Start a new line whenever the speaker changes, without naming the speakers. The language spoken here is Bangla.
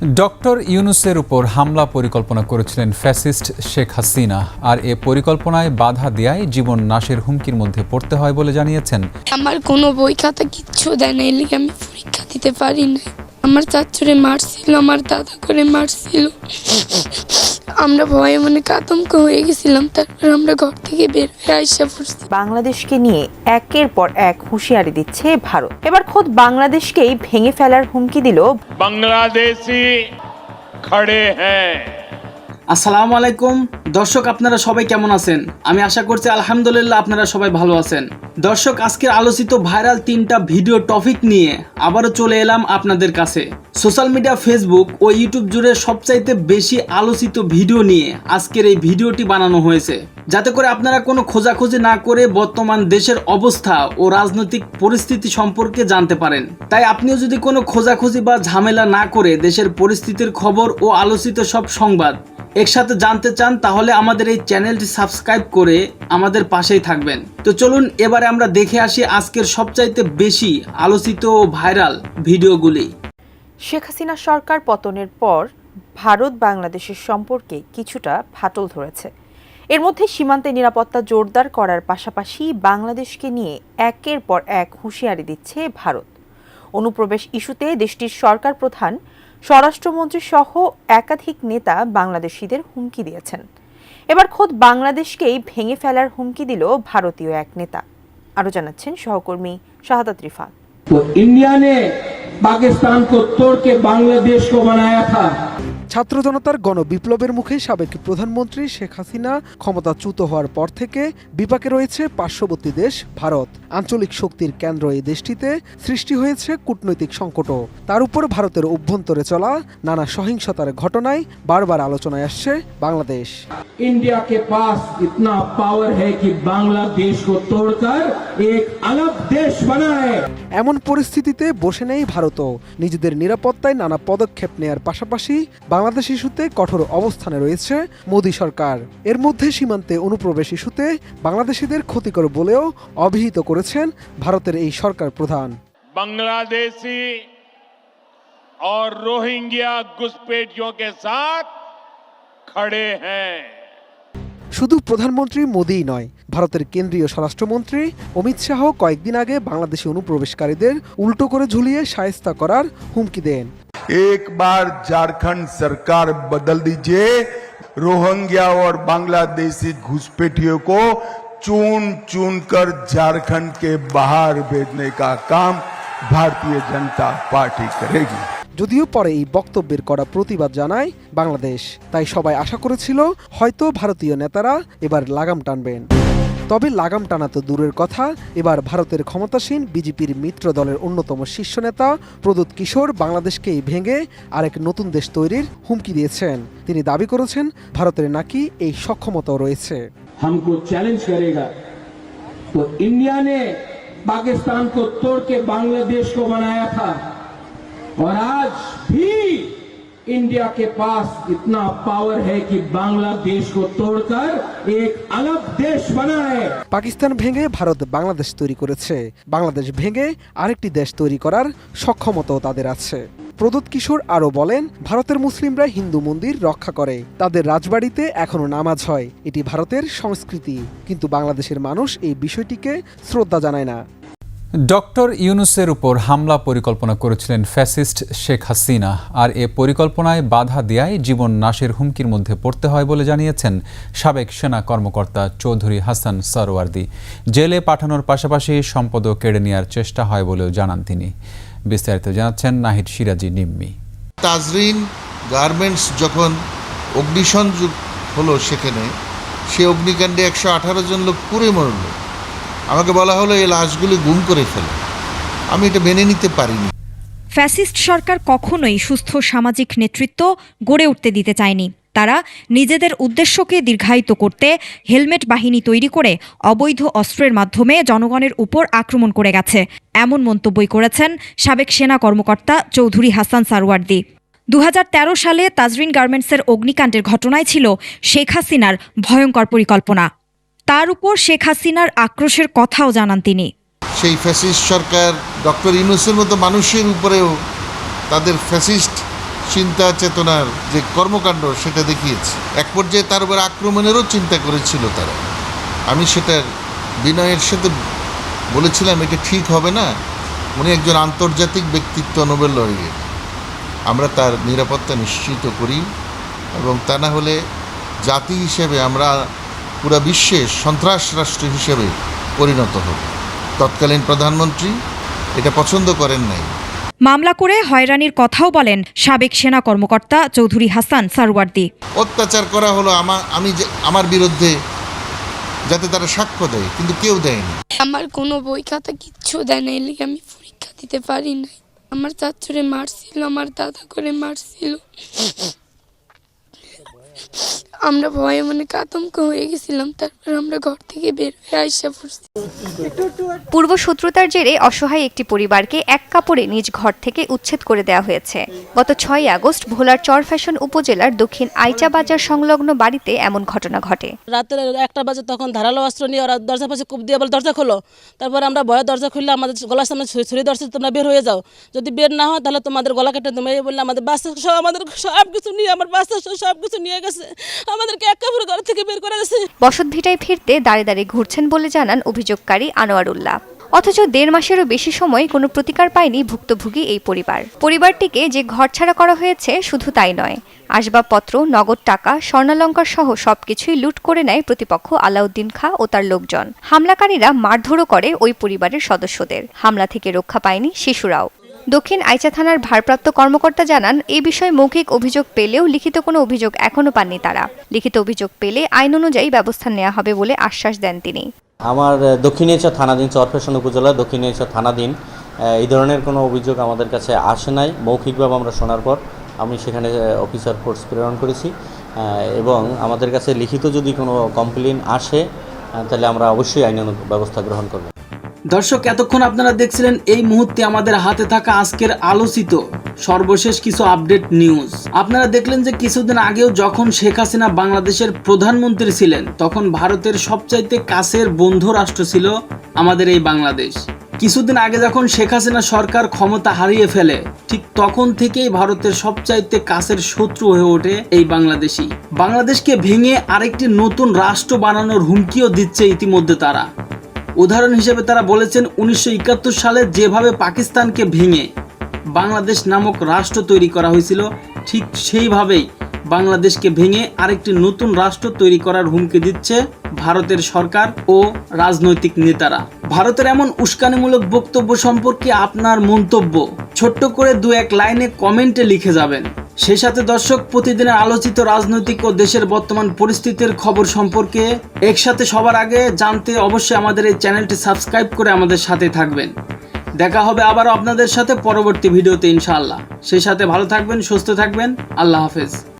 ডক্টর ইউনুসের উপর হামলা পরিকল্পনা করেছিলেন ফ্যাসিস্ট শেখ হাসিনা, আর এ পরিকল্পনায় বাধা দেয়ায় জীবন নাশের হুমকির মধ্যে পড়তে হয় বলে জানিয়েছেন।
আমার কোনো বই খাতা কিচ্ছু দেয় না এলিগে আমি পরীক্ষা দিতে পারি না আমার চাচুরে মারছিল, আমার দাদা করে মারছিল। আমরা ভয়ে মনে কাতঙ্ক হয়ে গেছিলাম তারপর আমরা ঘর থেকে বের হয়ে আইসা পড়ছি।
বাংলাদেশকে নিয়ে একের পর এক হুঁশিয়ারি দিচ্ছে ভারত। এবার খোদ বাংলাদেশকেই ভেঙে ফেলার হুমকি দিল
বাংলাদেশি খড়ে হ্যাঁ।
আসসালামু আলাইকুম। দর্শক, আপনারা সবাই কেমন আছেন? আমি আশা করছি আলহামদুলিল্লাহ আপনারা সবাই ভালো আছেন। দর্শক, আজকের আলোচিত ভাইরাল তিনটা ভিডিও টপিক নিয়ে আবারও চলে এলাম আপনাদের কাছে। সোশ্যাল মিডিয়া, ফেসবুক ও ইউটিউব জুড়ে সবচাইতে বেশি আলোচিত ভিডিও নিয়ে আজকের এই ভিডিওটি বানানো হয়েছে। যাতে করে আপনারা কোনো খোঁজাখুঁজি না করে বর্তমান দেশের অবস্থা ও রাজনৈতিক পরিস্থিতি সম্পর্কে জানতে পারেন। তাই আপনিও যদি কোনো খোঁজাখুঁজি বা ঝামেলা না করে দেশের পরিস্থিতির খবর ও আলোচিত সব সংবাদ একসাথে জানতে চান, তাহলে আমাদের এই চ্যানেলটি সাবস্ক্রাইব করে আমাদের পাশেই থাকবেন। তো চলুন, এবারে আমরা দেখে আসি আজকের সবচাইতে বেশি আলোচিত ও ভাইরাল ভিডিওগুলি।
শেখ হাসিনা সরকার পতনের পর ভারত বাংলাদেশের সম্পর্কে কিছুটা ফাটল ধরেছে। এর মধ্যে সীমান্তে নিরাপত্তা জোরদার করার পাশাপাশি বাংলাদেশকে নিয়ে একের পর এক হুঁশিয়ারি দিচ্ছে ভারত। অনুপ্রবেশ ইস্যুতে দেশটির সরকার প্রধান স্বরাষ্ট্রমন্ত্রী সহ একাধিক নেতা বাংলাদেশিদের হুমকি দিয়েছেন এবার খোদ বাংলাদেশকেই ভেঙে ফেলার হুমকি দিল ভারতীয় এক নেতা আরও জানাচ্ছেন সহকর্মী শাহাদাত রিফাত
तो इंडिया ने पाकिस्तान को तोड़ के बांग्लादेश को बनाया था
ছাত্র জনতার গণবিপ্লবের মুখে সাবেক প্রধানমন্ত্রী শেখ হাসিনা ক্ষমতাচ্যুত হওয়ার পর থেকে বিপাকে রয়েছে পার্শ্ববর্তী দেশ ভারত আঞ্চলিক শক্তির কেন্দ্র এই দেশটিতে সৃষ্টি হয়েছে কূটনৈতিক সংকটও তার উপর ভারতের অভ্যন্তরে চলা নানা সহিংসতার ঘটনায় বারবার আলোচনায় আসছে বাংলাদেশ
इंडिया के पास इतना पावर है कि बांग्लादेश को तोड़कर एक अलग देश बनाए
এমন পরিস্থিতিতে বসে নেই ভারতও নিজেদের নিরাপত্তায় নানা পদক্ষেপ নেয়ার পাশাপাশি বাংলাদেশ ইস্যুতে কঠোর অবস্থানে রয়েছে মোদী সরকার এর মধ্যে সীমান্তে অনুপ্রবেশ ইস্যুতে বাংলাদেশিদের ক্ষতিকর বলেও অভিহিত করেছেন ভারতের এই সরকার প্রধান
बांग्लादेशी और रोहिंग्या घुसपैठियों के साथ खड़े हैं
শুধু প্রধানমন্ত্রী মোদিই নয় ভারতের কেন্দ্রীয় স্বরাষ্ট্রমন্ত্রী অমিত শাহ কয়েকদিন আগে বাংলাদেশি অনুপ্রবেশকারীদের উল্টো করে ঝুলিয়ে সায়স্তা করার হুমকি দেন
एक बार झारखंड सरकार बदल दीजिए रोहिंग्या और बांग्लादेशी घुसपैठियों को चुन चुन कर झारखंड के बाहर भेजने का काम भारतीय जनता पार्टी करेगी
যদিও পরে এই বক্তব্যের করা প্রতিবাদ জানায় বাংলাদেশ তাই সবাই আশা করেছিল হয়তো ভারতীয় নেতারা এবার লাগাম টানবেন তবে লাগাম টানা তো দূরের কথা এবার ভারতের ক্ষমতাসীন বিজেপির মিত্র দলের অন্যতম শীর্ষ নেতা প্রদূত কিশোর বাংলাদেশকেই ভেঙে আরেক নতুন দেশ তৈরির হুমকি দিয়েছেন তিনি দাবি করেছেন ভারতের নাকি এই সক্ষমতাও রয়েছে
हमको चैलेंज करेगा तो इंडिया ने पाकिस्तान को तोड़ के बांग्लादेश को बनाया था और आज भी इंडिया के पास इतना पावर है कि बांग्लादेश को तोड़कर एक अलग देश बनाए
পাকিস্তান ভেঙে ভারত বাংলাদেশ তৈরি করেছে বাংলাদেশ ভেঙে আরেকটি দেশ তৈরি করার সক্ষমতাও তাদের আছে প্রদূত কিশোর আরও বলেন ভারতের মুসলিমরা হিন্দু মন্দির রক্ষা করে তাদের রাজবাড়িতে এখনো নামাজ হয় এটি ভারতের সংস্কৃতি কিন্তু বাংলাদেশের মানুষ এই বিষয়টিকে শ্রদ্ধা জানায় না
ডক্টর ইউনুসের উপর হামলা পরিকল্পনা করেছিলেন ফ্যাসিস্ট শেখ হাসিনা, আর এ পরিকল্পনায় বাধা দেয়ায় জীবন নাশের হুমকির মধ্যে পড়তে হয় বলে জানিয়েছেন সাবেক সেনা কর্মকর্তা চৌধুরী হাসান সরওয়ার্দি। জেলে পাঠানোর পাশাপাশি সম্পদও কেড়ে নেওয়ার চেষ্টা হয় বলেও জানান তিনি। বিস্তারিত জানাচ্ছেন নাহিদ সিরাজি নিম্মি।
তাজরিন গার্মেন্টস যখন অগ্নিসংযোগ হলো সেখানে, সে অগ্নিকাণ্ডে একশো আঠারো জন লোক পুড়ে মরল। আমাকে বলা হলো এই লাশগুলি গুম করে ফেলে। আমি এটা মেনে নিতে পারিনি।
ফ্যাসিস্ট সরকার কখনোই সুস্থ সামাজিক নেতৃত্ব গড়ে উঠতে দিতে চায়নি। তারা নিজেদের উদ্দেশ্যকে দীর্ঘায়িত করতে হেলমেট বাহিনী তৈরি করে অবৈধ অস্ত্রের মাধ্যমে জনগণের উপর আক্রমণ করে গেছে। এমন মন্তব্যই করেছেন সাবেক সেনা কর্মকর্তা চৌধুরী হাসান সারওয়ার্দি। দু সালে তাজরিন গার্মেন্টসের অগ্নিকাণ্ডের ঘটনায় ছিল শেখ হাসিনার ভয়ঙ্কর পরিকল্পনা। তার উপর শেখ হাসিনার আক্রোশের কথাও জানান তিনি।
সেই ফ্যাসিস্ট সরকার ডক্টর ইউনুসের মতো মানুষের উপরেও তাদের ফ্যাসিস্ট চিন্তা চেতনার যে কর্মকাণ্ড সেটা দেখিয়েছে। এক পর্যায়ে তার উপর আক্রমণেরও চিন্তা করেছিল তারা। আমি সেটার বিনয়ের সাথে বলেছিলাম, এটা ঠিক হবে না। উনি একজন আন্তর্জাতিক ব্যক্তিত্ব, নোবেল লরিয়ে আমরা তার নিরাপত্তা নিশ্চিত করি এবং তা না হলে জাতি হিসেবে আমরা পুরা বিশ্বে সন্ত্রাস রাষ্ট্র হিসেবে পরিণত হব তৎকালীন প্রধানমন্ত্রী এটা পছন্দ করেন নাই।
মামলা করে হয়রানির কথাও বলেন সাবেক সেনা কর্মকর্তা চৌধুরী হাসান সারওয়ার্দি।
অত্যাচার করা হলো আমার আমি যে আমার বিরুদ্ধে যাতে তারা সাক্ষ্য দেয় কিন্তু কেউ দেয়নি।
আমার কোনো বই খাতা কিচ্ছু দেয় না এলিগে আমি পরীক্ষা দিতে পারি নাই। আমার চাচুরে মারছিল আমার দাদা করে মারছিল। আমরা ভয়ে মানে আতঙ্ক হয়ে গেছিলাম তারপর আমরা ঘর থেকে বের হয়ে আইসা পড়ছি।
পূর্বশত্রুতার জেরে অসহায় একটি পরিবারকে এক কাপড়ে নিজ ঘর থেকে উচ্ছেদ করে দেওয়া হয়েছে। গত ছয় আগস্ট ভোলার চর ফ্যাশন উপজেলার দক্ষিণ আইচা বাজার সংলগ্ন বাড়িতে এমন ঘটনা ঘটে।
রাতের একটা বাজে তখন ধারালো অস্ত্র নিয়ে ওরা দরজা পাশে কূপ দিয়ে বলে দরজা খোলো। তারপর আমরা ভয়ে দরজা খুললে আমাদের গলার সামনে ছুরি ছুরি ধরছে তোমরা বের হয়ে যাও। যদি বের না হয় তাহলে তোমাদের গলা কেটে তুমি এই বললে আমাদের বাচ্চা সব আমাদের সব কিছু নিয়ে আমার বাচ্চা সব কিছু নিয়ে গেছে। আমাদেরকে এক কাপড় ঘর থেকে বের করে গেছে
বসত ভিটায় ফিরতে দাঁড়িয়ে দাঁড়িয়ে ঘুরছেন বলে জানান অভিযোগকারী আনোয়ারুল্লাহ। অথচ দেড় মাসেরও বেশি সময় কোনো প্রতিকার পায়নি ভুক্তভোগী এই পরিবার। পরিবারটিকে যে ঘরছাড়া করা হয়েছে শুধু তাই নয়, আসবাবপত্র, নগদ টাকা, স্বর্ণালঙ্কার সহ সবকিছুই লুট করে নেয় প্রতিপক্ষ আলাউদ্দিন খাঁ ও তার লোকজন। হামলাকারীরা মারধরও করে ওই পরিবারের সদস্যদের। হামলা থেকে রক্ষা পায়নি শিশুরাও। দক্ষিণ আইচা থানার ভারপ্রাপ্ত কর্মকর্তা জানান এই বিষয়ে মৌখিক অভিযোগ পেলেও লিখিত কোনো অভিযোগ এখনও পাননি তারা। লিখিত অভিযোগ পেলে আইন অনুযায়ী ব্যবস্থা নেওয়া হবে বলে আশ্বাস দেন তিনি।
আমার দক্ষিণেশ্বর থানাধীন চরফেশন উপজেলা দক্ষিণেশ্বর থানাধীন এই ধরনের কোনো অভিযোগ আমাদের কাছে আসে নাই। মৌখিকভাবে আমরা শোনার পর আমি সেখানে অফিসার ফোর্স প্রেরণ করেছি এবং আমাদের কাছে লিখিত যদি কোনো কমপ্লেন আসে তাহলে আমরা অবশ্যই আইনানুগ ব্যবস্থা গ্রহণ করব।
দর্শক, এতক্ষণ আপনারা দেখছিলেন এই মুহূর্তে আমাদের হাতে থাকা আজকের আলোচিত সর্বশেষ কিছু আপডেট নিউজ। আপনারা দেখলেন যে কিছুদিন আগেও যখন শেখ হাসিনা বাংলাদেশের প্রধানমন্ত্রী ছিলেন, তখন ভারতের সবচাইতে কাছের বন্ধু রাষ্ট্র ছিল আমাদের এই বাংলাদেশ। কিছুদিন আগে যখন শেখ হাসিনা সরকার ক্ষমতা হারিয়ে ফেলে, ঠিক তখন থেকেই ভারতের সবচাইতে কাছের শত্রু হয়ে ওঠে এই বাংলাদেশি বাংলাদেশকে ভেঙে আরেকটি নতুন রাষ্ট্র বানানোর হুমকিও দিচ্ছে ইতিমধ্যে তারা। উদাহরণ হিসেবে তারা বলেছেন উনিশশো একাত্তর সালে যেভাবে পাকিস্তানকে ভেঙে বাংলাদেশ নামক রাষ্ট্র তৈরি করা হয়েছিল, ঠিক সেইভাবেই বাংলাদেশকে ভেঙে আরেকটি নতুন রাষ্ট্র তৈরি করার হুমকি দিচ্ছে ভারতের সরকার ও রাজনৈতিক নেতারা। ভারতের এমন উস্কানিমূলক বক্তব্য সম্পর্কে আপনার মন্তব্য ছোট্ট করে দু এক লাইনে কমেন্টে লিখে যাবেন। সেই সাথে দর্শক, প্রতিদিনের আলোচিত রাজনৈতিক ও দেশের বর্তমান পরিস্থিতির খবর সম্পর্কে একসাথে সবার আগে জানতে অবশ্যই আমাদের এই চ্যানেলটি সাবস্ক্রাইব করে আমাদের সাথে থাকবেন। দেখা হবে আবার আপনাদের সাথে পরবর্তী ভিডিওতে ইনশাআল্লাহ। সেই সাথে ভালো থাকবেন, সুস্থ থাকবেন। আল্লাহ হাফেজ।